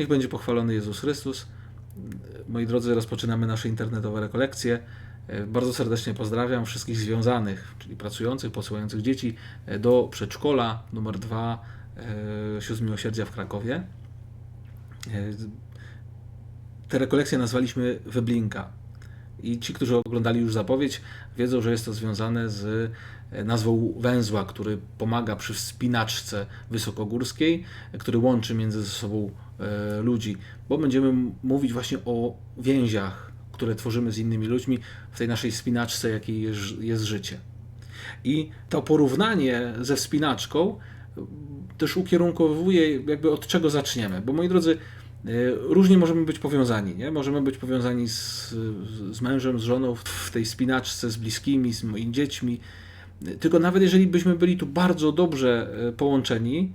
Niech będzie pochwalony Jezus Chrystus. Moi drodzy, rozpoczynamy nasze internetowe rekolekcje. E, Bardzo serdecznie pozdrawiam wszystkich związanych, czyli pracujących, posyłających dzieci e, do przedszkola numer 2 Sióstr Miłosierdzia w Krakowie. E, Te rekolekcje nazwaliśmy Weblinka. I ci, którzy oglądali już zapowiedź, wiedzą, że jest to związane z e, nazwą węzła, który pomaga przy wspinaczce wysokogórskiej, e, który łączy między sobą e, ludzi, bo będziemy mówić właśnie o więziach, które tworzymy z innymi ludźmi w tej naszej wspinaczce, jakiej jest, życie. I to porównanie ze wspinaczką też ukierunkowuje, jakby od czego zaczniemy. Bo moi drodzy, y, różnie możemy być powiązani. Nie? Możemy być powiązani z, z mężem, z żoną w tej spinaczce, z bliskimi, z moimi dziećmi. Tylko nawet jeżeli byśmy byli tu bardzo dobrze y, połączeni,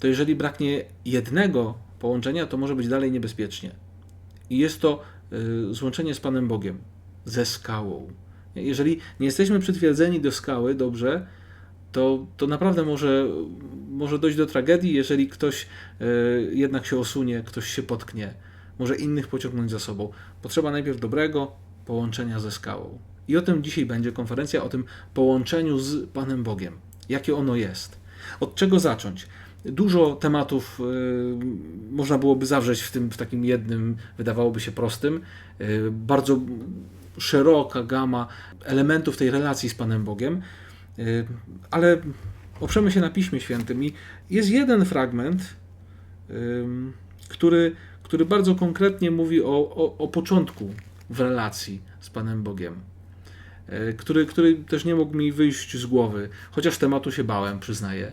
to jeżeli braknie jednego połączenia, to może być dalej niebezpiecznie. I jest to y, złączenie z Panem Bogiem, ze skałą. Jeżeli nie jesteśmy przytwierdzeni do skały dobrze, to, to naprawdę może, może dojść do tragedii, jeżeli ktoś y, jednak się osunie, ktoś się potknie, może innych pociągnąć za sobą. Potrzeba najpierw dobrego połączenia ze skałą. I o tym dzisiaj będzie konferencja, o tym połączeniu z Panem Bogiem. Jakie ono jest? Od czego zacząć? Dużo tematów y, można byłoby zawrzeć w tym w takim jednym, wydawałoby się prostym. Y, bardzo szeroka gama elementów tej relacji z Panem Bogiem, y, ale oprzemy się na Piśmie Świętym i jest jeden fragment, ym, który, który bardzo konkretnie mówi o, o, o początku w relacji z Panem Bogiem, y, który, który też nie mógł mi wyjść z głowy, chociaż tematu się bałem, przyznaję.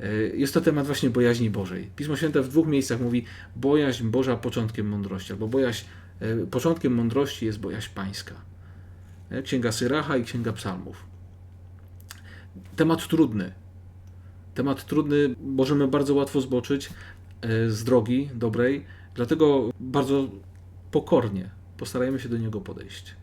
Y, Jest to temat właśnie bojaźni Bożej. Pismo Święte w dwóch miejscach mówi bojaźń Boża początkiem mądrości, albo bojaźń, y, początkiem mądrości jest bojaźń pańska. Księga Syracha i Księga Psalmów. Temat trudny. Temat trudny, możemy bardzo łatwo zboczyć z drogi dobrej, dlatego bardzo pokornie postarajmy się do niego podejść.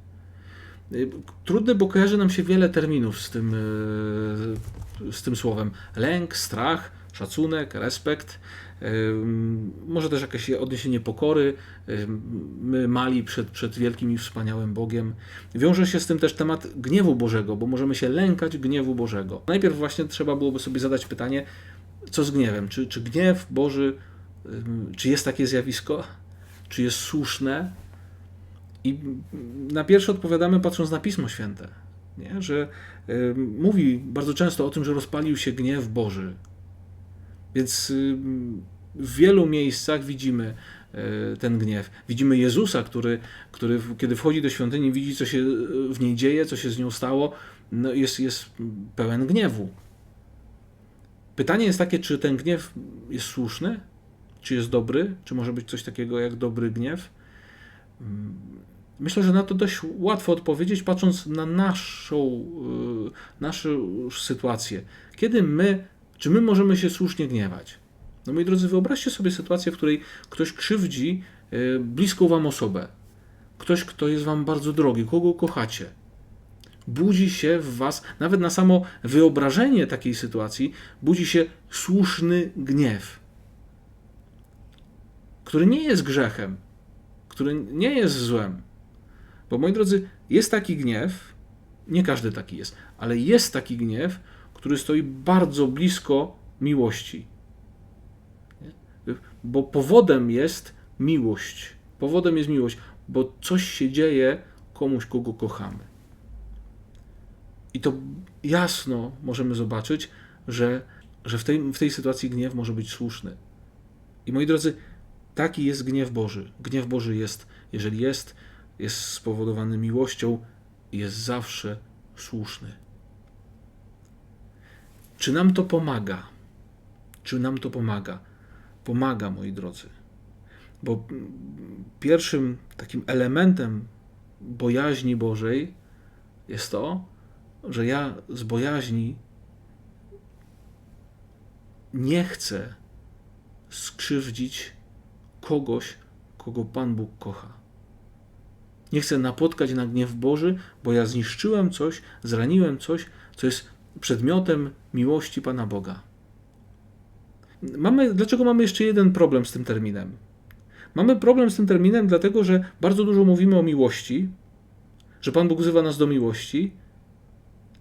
Trudny, bo kojarzy nam się wiele terminów z tym, y, z tym słowem. Lęk, strach, szacunek, respekt, ym, może też jakieś odniesienie pokory, ym, my mali przed, przed wielkim i wspaniałym Bogiem. Wiąże się z tym też temat gniewu Bożego, bo możemy się lękać gniewu Bożego. Najpierw właśnie trzeba byłoby sobie zadać pytanie, co z gniewem? Czy, czy gniew Boży, czy jest takie zjawisko? Czy jest słuszne? I na pierwsze odpowiadamy patrząc na Pismo Święte, nie? że y, mówi bardzo często o tym, że rozpalił się gniew Boży. Więc y, w wielu miejscach widzimy y, ten gniew. Widzimy Jezusa, który, który kiedy wchodzi do świątyni, widzi, co się y, w niej dzieje, co się z nią stało, no jest, jest pełen gniewu. Pytanie jest takie, czy ten gniew jest słuszny, czy jest dobry, czy może być coś takiego jak dobry gniew. Myślę, że na to dość łatwo odpowiedzieć, patrząc na naszą, y, naszą sytuację. Kiedy my, czy my możemy się słusznie gniewać? No moi drodzy, wyobraźcie sobie sytuację, w której ktoś krzywdzi y, bliską wam osobę. Ktoś, kto jest wam bardzo drogi, kogo kochacie. Budzi się w was, nawet na samo wyobrażenie takiej sytuacji, budzi się słuszny gniew, który nie jest grzechem, który nie jest złem. Bo moi drodzy, jest taki gniew, nie każdy taki jest, ale jest taki gniew, który stoi bardzo blisko miłości. Bo powodem jest miłość. Powodem jest miłość, bo coś się dzieje komuś, kogo kochamy. I to jasno możemy zobaczyć, że, że w, tej, w tej sytuacji gniew może być słuszny. I moi drodzy, taki jest gniew Boży. Gniew Boży jest, jeżeli jest, jest spowodowany miłością jest zawsze słuszny. Czy nam to pomaga? Czy nam to pomaga? Pomaga, moi drodzy. Bo pierwszym takim elementem bojaźni Bożej jest to, że ja z bojaźni nie chcę skrzywdzić kogoś, kogo Pan Bóg kocha. Nie chcę napotkać na gniew Boży, bo ja zniszczyłem coś, zraniłem coś, co jest przedmiotem miłości Pana Boga. Mamy, dlaczego mamy jeszcze jeden problem z tym terminem? Mamy problem z tym terminem, dlatego że bardzo dużo mówimy o miłości, że Pan Bóg wzywa nas do miłości.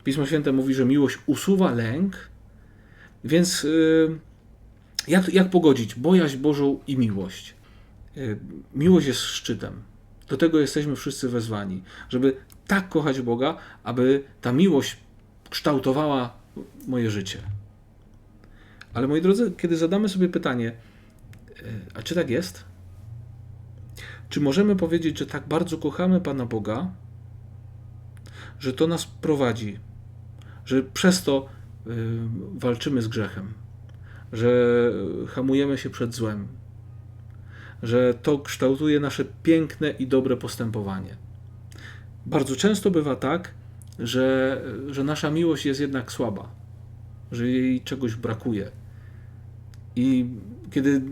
Pismo Święte mówi, że miłość usuwa lęk. Więc yy, jak, jak pogodzić bojaźń Bożą i miłość? Yy, miłość jest szczytem. Do tego jesteśmy wszyscy wezwani, żeby tak kochać Boga, aby ta miłość kształtowała moje życie. Ale moi drodzy, kiedy zadamy sobie pytanie, yy, a czy tak jest? Czy możemy powiedzieć, że tak bardzo kochamy Pana Boga, że to nas prowadzi, że przez to y, walczymy z grzechem, że hamujemy się przed złem, że to kształtuje nasze piękne i dobre postępowanie. Bardzo często bywa tak, że, że nasza miłość jest jednak słaba, że jej czegoś brakuje. I kiedy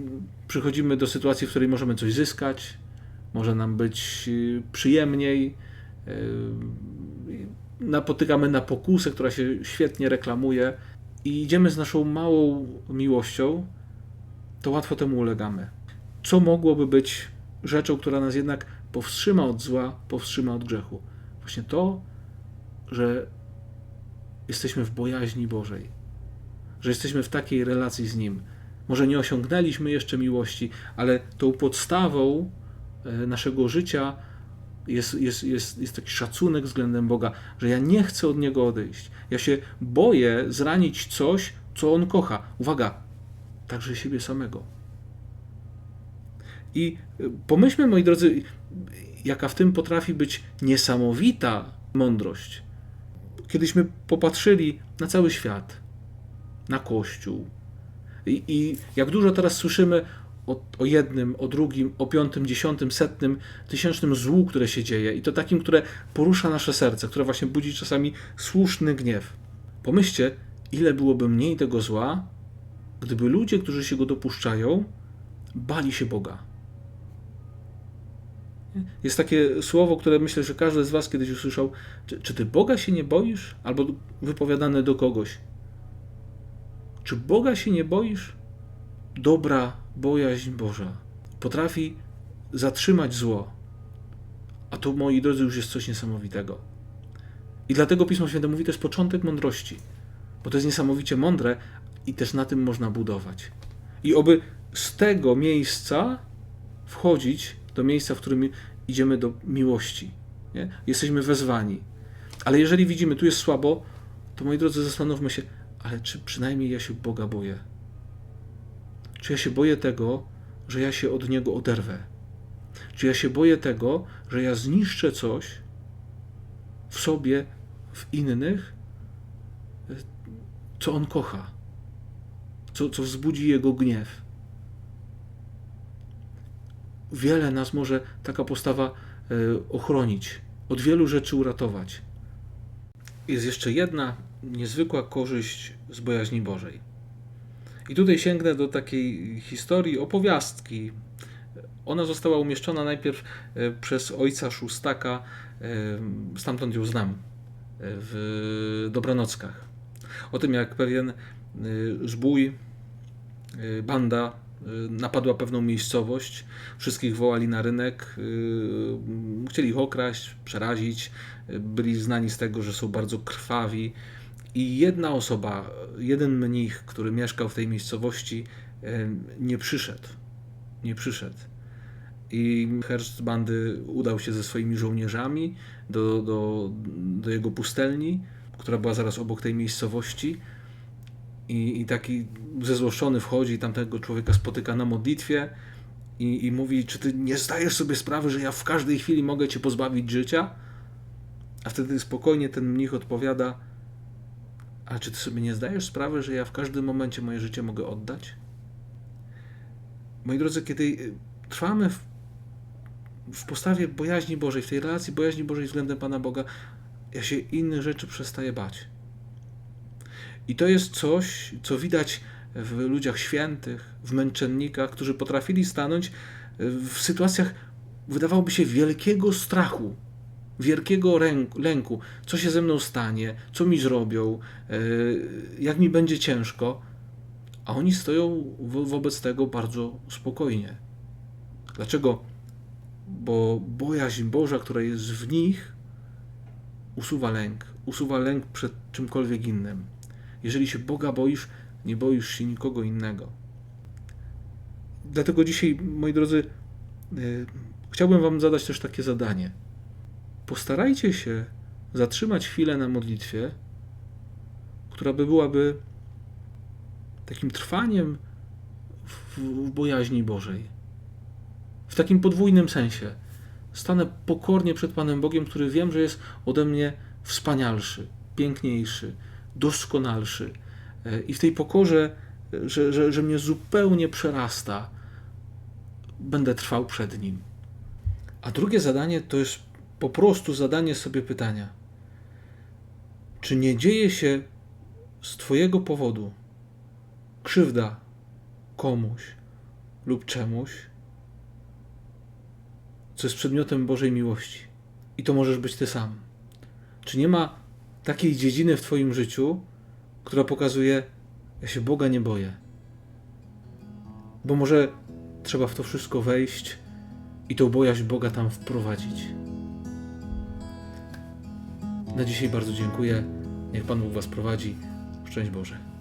przychodzimy do sytuacji, w której możemy coś zyskać, może nam być y, przyjemniej, y, napotykamy na pokusę, która się świetnie reklamuje i idziemy z naszą małą miłością, to łatwo temu ulegamy. Co mogłoby być rzeczą, która nas jednak powstrzyma od zła, powstrzyma od grzechu? Właśnie to, że jesteśmy w bojaźni Bożej, że jesteśmy w takiej relacji z Nim. Może nie osiągnęliśmy jeszcze miłości, ale tą podstawą e, naszego życia jest, jest, jest, jest taki szacunek względem Boga, że ja nie chcę od Niego odejść. Ja się boję zranić coś, co On kocha. Uwaga, także siebie samego. I y, pomyślmy, moi drodzy, jaka w tym potrafi być niesamowita mądrość. Kiedyśmy popatrzyli na cały świat, na Kościół. I, i jak dużo teraz słyszymy o, o, jednym, o drugim, o piątym, dziesiątym, setnym, tysięcznym złu, które się dzieje, i to takim, które porusza nasze serce, które właśnie budzi czasami słuszny gniew. Pomyślcie, ile byłoby mniej tego zła, gdyby ludzie, którzy się go dopuszczają, bali się Boga. Jest takie słowo, które myślę, że każdy z Was kiedyś usłyszał: Czy, czy ty Boga się nie boisz? Albo wypowiadane do kogoś. Czy Boga się nie boisz? Dobra bojaźń Boża potrafi zatrzymać zło. A to, moi drodzy, już jest coś niesamowitego. I dlatego Pismo Święte mówi, jest początek mądrości, bo to jest niesamowicie mądre i też na tym można budować. I oby z tego miejsca wchodzić do miejsca, w którym idziemy do miłości. Nie? Jesteśmy wezwani. Ale jeżeli widzimy, tu jest słabo, to moi drodzy, zastanówmy się, ale czy przynajmniej ja się Boga boję? Czy ja się boję tego, że ja się od Niego oderwę? Czy ja się boję tego, że ja zniszczę coś w sobie, w innych, co On kocha, co, co wzbudzi Jego gniew? Wiele nas może taka postawa e, ochronić, od wielu rzeczy uratować. Jest jeszcze jedna niezwykła korzyść z bojaźni Bożej. I tutaj sięgnę do takiej historii, opowiastki. Ona została umieszczona najpierw e, przez ojca Szóstaka, e, stamtąd ją znam, w Dobranockach. O tym, jak pewien zbój, banda napadła pewną miejscowość, wszystkich wołali na rynek, chcieli ich okraść, przerazić, byli znani z tego, że są bardzo krwawi, i jedna osoba, jeden mnich, który mieszkał w tej miejscowości, nie przyszedł. Nie przyszedł. I herszt bandy udał się ze swoimi żołnierzami do, do, do jego pustelni, która była zaraz obok tej miejscowości. I, i taki zezłoszczony wchodzi, tamtego człowieka spotyka na modlitwie i, i mówi: Czy ty nie zdajesz sobie sprawy, że ja w każdej chwili mogę cię pozbawić życia? A wtedy spokojnie ten mnich odpowiada: ale czy ty sobie nie zdajesz sprawy, że ja w każdym momencie moje życie mogę oddać? Moi drodzy, kiedy trwamy w, w postawie bojaźni Bożej, w tej relacji bojaźni Bożej względem Pana Boga, ja się innych rzeczy przestaję bać. I to jest coś, co widać w ludziach świętych, w męczennikach, którzy potrafili stanąć w sytuacjach, wydawałoby się, wielkiego strachu, wielkiego lęku, co się ze mną stanie, co mi zrobią, e, jak mi będzie ciężko, a oni stoją wobec tego bardzo spokojnie. Dlaczego? Bo bojaźń Boża, która jest w nich, usuwa lęk. Usuwa lęk przed czymkolwiek innym. Jeżeli się Boga boisz, nie boisz się nikogo innego. Dlatego dzisiaj, moi drodzy, y, chciałbym Wam zadać też takie zadanie. Postarajcie się zatrzymać chwilę na modlitwie, która by byłaby takim trwaniem w, w bojaźni Bożej. W takim podwójnym sensie. Stanę pokornie przed Panem Bogiem, który wiem, że jest ode mnie wspanialszy, piękniejszy, doskonalszy. E, I w tej pokorze, e, że, że, że mnie zupełnie przerasta, będę trwał przed Nim. A drugie zadanie to jest po prostu zadanie sobie pytania: czy nie dzieje się z Twojego powodu krzywda komuś lub czemuś, co jest przedmiotem Bożej miłości? I to możesz być Ty sam. Czy nie ma takiej dziedziny w Twoim życiu, która pokazuje, ja się Boga nie boję? Bo może trzeba w to wszystko wejść i tą bojaźń Boga tam wprowadzić. Na dzisiaj bardzo dziękuję. Niech Pan Bóg Was prowadzi. Szczęść Boże.